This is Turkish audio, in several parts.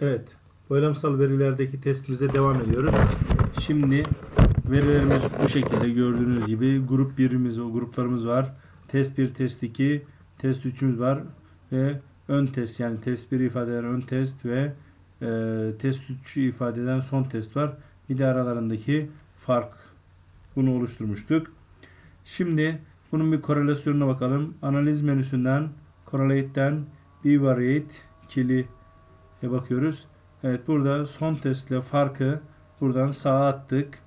Evet. Boylamsal verilerdeki testimize devam ediyoruz. Şimdi verilerimiz bu şekilde gördüğünüz gibi grup birimiz o gruplarımız var. Test 1, test 2, test 3'ümüz var ve ön test yani test 1 ifade eden ön test ve e, test 3'ü ifade eden son test var. Bir de aralarındaki fark bunu oluşturmuştuk. Şimdi bunun bir korelasyonuna bakalım. Analiz menüsünden correlate'den bivariate ikili e bakıyoruz. Evet burada son testle farkı buradan sağa attık.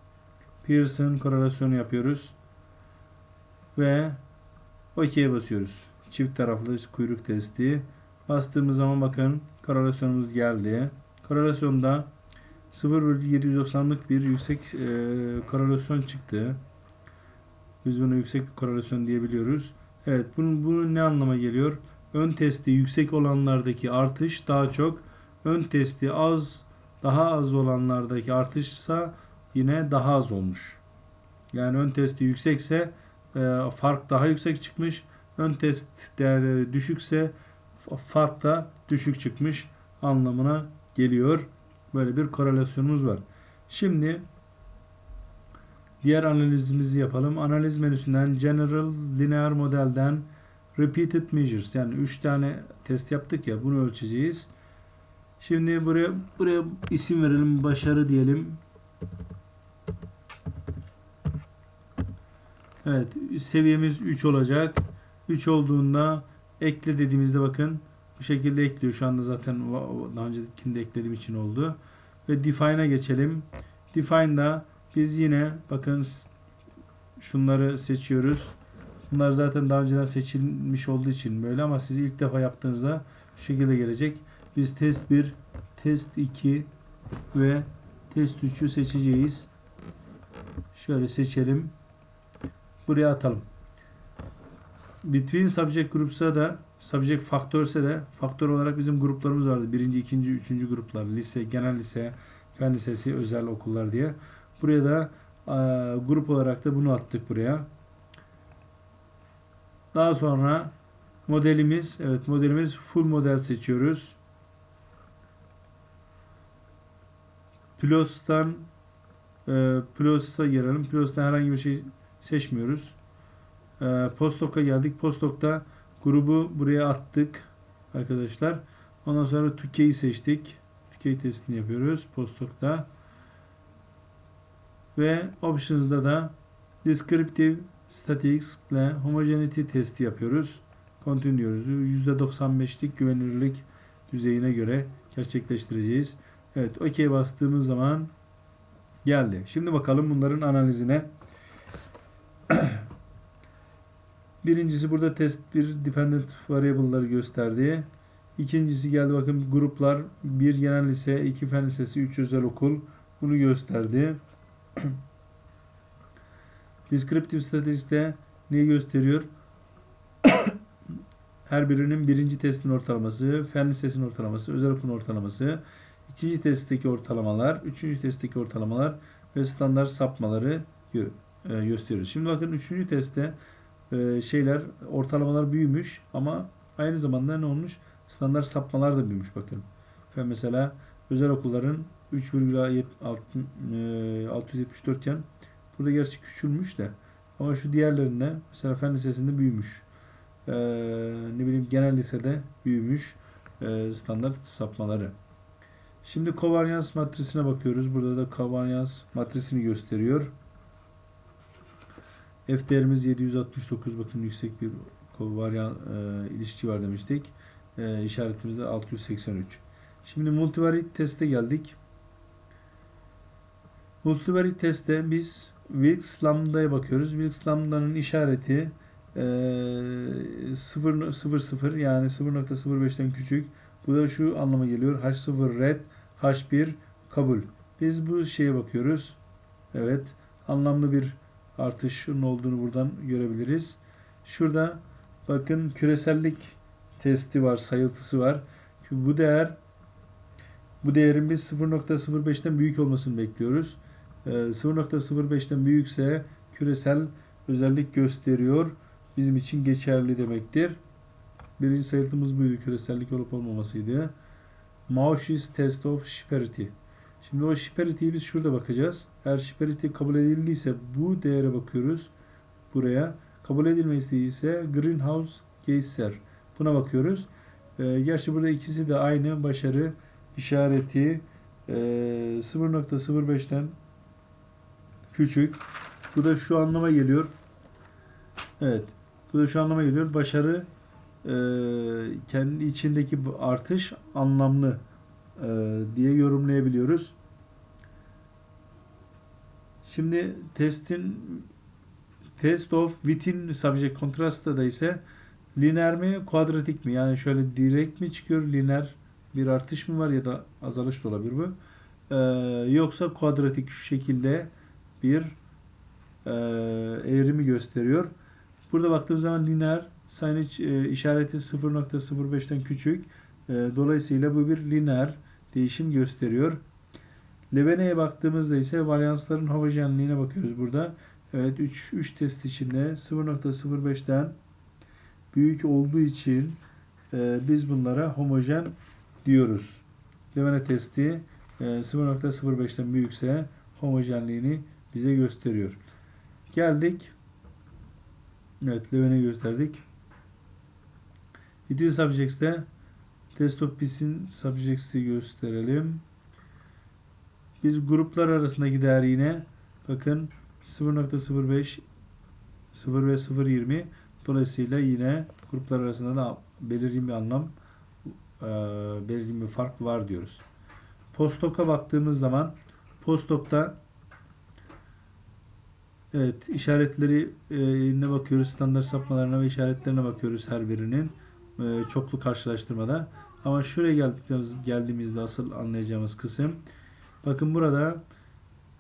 Pearson korelasyonu yapıyoruz. Ve OK'ye basıyoruz. Çift taraflı kuyruk testi. Bastığımız zaman bakın korelasyonumuz geldi. Korelasyonda 0,790'lık bir yüksek e, korelasyon çıktı. Biz bunu yüksek korelasyon diyebiliyoruz. Evet bunun, bunun ne anlama geliyor? Ön testi yüksek olanlardaki artış daha çok ön testi az daha az olanlardaki artışsa yine daha az olmuş. Yani ön testi yüksekse e, fark daha yüksek çıkmış. Ön test değerleri düşükse fark da düşük çıkmış anlamına geliyor. Böyle bir korelasyonumuz var. Şimdi diğer analizimizi yapalım. Analiz menüsünden General Linear Model'den Repeated Measures yani 3 tane test yaptık ya bunu ölçeceğiz. Şimdi buraya buraya isim verelim. Başarı diyelim. Evet, seviyemiz 3 olacak. 3 olduğunda ekle dediğimizde bakın bu şekilde ekliyor. Şu anda zaten daha öncekinde eklediğim için oldu. Ve define'a geçelim. Define'da biz yine bakın şunları seçiyoruz. Bunlar zaten daha önceden seçilmiş olduğu için böyle ama siz ilk defa yaptığınızda şu şekilde gelecek. Biz test 1, test 2 ve test 3'ü seçeceğiz. Şöyle seçelim. Buraya atalım. Between subject groups'a da subject faktörse de faktör olarak bizim gruplarımız vardı. Birinci, ikinci, üçüncü gruplar. Lise, genel lise, fen lisesi, özel okullar diye. Buraya da e, grup olarak da bunu attık buraya. Daha sonra modelimiz, evet modelimiz full model seçiyoruz. Plos'tan e, Plos'a gelelim. Plos'tan herhangi bir şey seçmiyoruz. E, Postdoc'a geldik. Postdoc'ta grubu buraya attık arkadaşlar. Ondan sonra Türkiye'yi seçtik. Türkiye testini yapıyoruz Postdoc'ta. Ve Options'da da Descriptive Statistics ile Homogeneity testi yapıyoruz. Continue diyoruz. %95'lik güvenilirlik düzeyine göre gerçekleştireceğiz. Evet, OK bastığımız zaman geldi. Şimdi bakalım bunların analizine. Birincisi burada test bir dependent variable'ları gösterdi. İkincisi geldi bakın gruplar bir genel lise, iki fen lisesi, üç özel okul bunu gösterdi. Descriptive Statistics'te neyi gösteriyor? Her birinin birinci testin ortalaması, fen lisesinin ortalaması, özel okulun ortalaması, ikinci testteki ortalamalar, üçüncü testteki ortalamalar ve standart sapmaları e, gösteriyoruz. Şimdi bakın üçüncü testte e, şeyler ortalamalar büyümüş ama aynı zamanda ne olmuş? Standart sapmalar da büyümüş bakın. Ve mesela özel okulların 3,674 iken burada gerçi küçülmüş de ama şu diğerlerinde mesela fen lisesinde büyümüş. Ee, ne bileyim genel lisede büyümüş e, standart sapmaları. Şimdi kovaryans matrisine bakıyoruz. Burada da kovaryans matrisini gösteriyor. F değerimiz 769 bakın yüksek bir kovaryan e, ilişki var demiştik. E, işaretimiz de 683. Şimdi multivariate teste geldik. Multivariate testte biz Wilks lambda'ya bakıyoruz. Wilks lambda'nın işareti e, 0.00 yani 0.05'ten küçük. Bu da şu anlama geliyor. H0 red, H1 kabul. Biz bu şeye bakıyoruz. Evet. Anlamlı bir artışın olduğunu buradan görebiliriz. Şurada bakın küresellik testi var, sayıltısı var. Bu değer bu değerin biz 0.05'ten büyük olmasını bekliyoruz. Ee, 0.05'ten büyükse küresel özellik gösteriyor. Bizim için geçerli demektir. Birinci sayıltımız buydu. Küresellik olup olmamasıydı. Mausch's Test of Sperity. Şimdi o Sperity'yi biz şurada bakacağız. Eğer Sperity kabul edildiyse bu değere bakıyoruz. Buraya. Kabul edilmesi ise Greenhouse Geyser. Buna bakıyoruz. Ee, gerçi burada ikisi de aynı başarı işareti e, 0.05'ten küçük. Bu da şu anlama geliyor. Evet. Bu da şu anlama geliyor. Başarı e, kendi içindeki bu artış anlamlı e, diye yorumlayabiliyoruz. Şimdi testin test of within subject contrast'ta da ise lineer mi kuadratik mi? Yani şöyle direkt mi çıkıyor lineer bir artış mı var ya da azalış da olabilir bu. Ee, yoksa kuadratik şu şekilde bir e, eğrimi gösteriyor. Burada baktığımız zaman lineer signage e, işareti 0.05'ten küçük. E, dolayısıyla bu bir lineer değişim gösteriyor. Levene'ye baktığımızda ise varyansların homojenliğine bakıyoruz burada. Evet 3 3 test içinde 0.05'ten büyük olduğu için e, biz bunlara homojen diyoruz. Levene testi e, 0.05'ten büyükse homojenliğini bize gösteriyor. Geldik. Evet Levene gösterdik. Between subjects'te test of peace'in subjects'i gösterelim. Biz gruplar arasındaki değer yine bakın 0.05 0 ve 0.20 dolayısıyla yine gruplar arasında da belirgin bir anlam e, belirgin bir fark var diyoruz. Postok'a baktığımız zaman postok'ta evet işaretleri e, bakıyoruz standart sapmalarına ve işaretlerine bakıyoruz her birinin e, çoklu karşılaştırmada ama şuraya geldiğimizde, geldiğimizde asıl anlayacağımız kısım bakın burada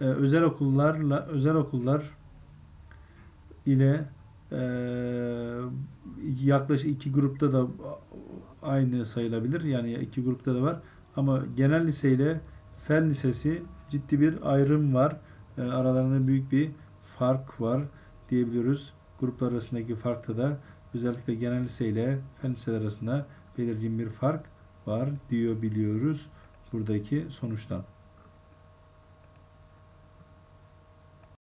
e, özel okullarla özel okullar ile e, yaklaşık iki grupta da aynı sayılabilir. Yani iki grupta da var. Ama genel lise ile fen lisesi ciddi bir ayrım var. Aralarında büyük bir fark var diyebiliyoruz. Gruplar arasındaki farkta da özellikle genel lise ile fen liseler arasında belirgin bir fark var diyor biliyoruz buradaki sonuçtan.